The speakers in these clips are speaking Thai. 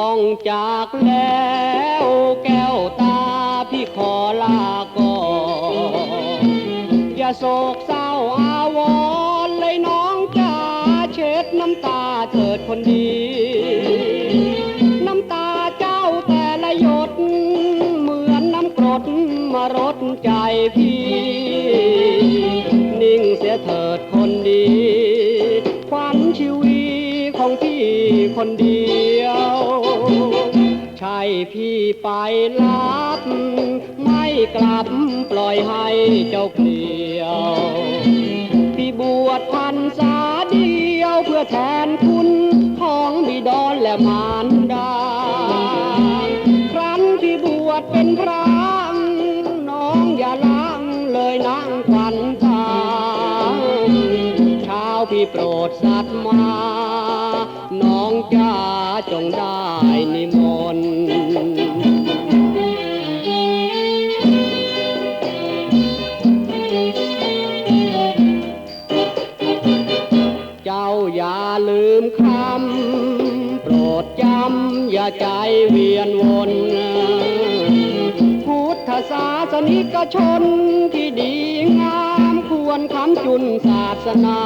ต้องจากแล้วแก้วตาพี่ขอลาก่อนอย่าโศกเศร้าอาวรเลยน้องจ๋าเช็ดน้ำตาเถิดคนดี น้ำตาเจ้าแต่ละหยด เหมือนน้ำกรดมารดใจพี่ นิ่งเสียเถิดคนดี พี่คนเดียว ใช่พี่ไปรับ ไม่กลับปล่อยให้เจ้าเกลียว พี่บวชพันษาเดียวเพื่อแทนคุณของบิดอนและมารดา ครั้นพี่บวชเป็นพระน้องอย่าล้างเลยนางควันตาเช้าพี่โปรดสัตว์มา น้องจ้าจงได้นิมนต์เจ้าอย่าลืมคำโปรดจำอย่าใจเวียนวนพุทธศาสนิกชนที่ดีงามควรคำจุนศาสนา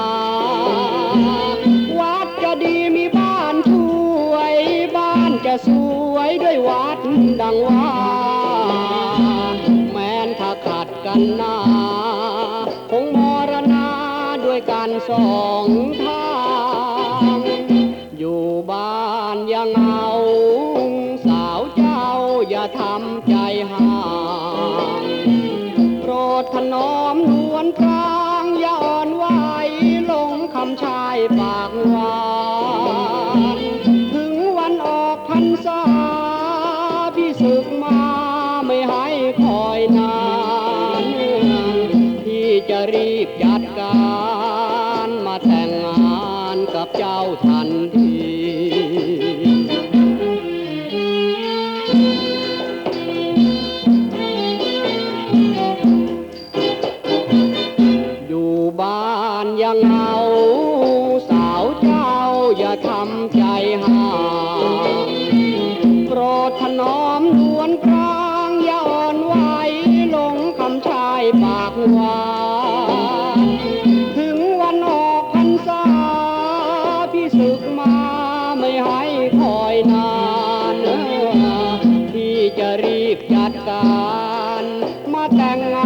จะสวยด้วยวัดดังว่า แม้นถ้าขัดกันนาคงมรณาด้วยกันสองทางอยู่บ้านอยังเอาสาวเจ้าอย่าทำใจห่างโปรดถนอมนวลปรา รีบจัดการมาแต่งงานกับเจ้าทันทีอยู่บ้านยังเอา ให้คอยนานที่จะรีบจัดการ มาแต่งงา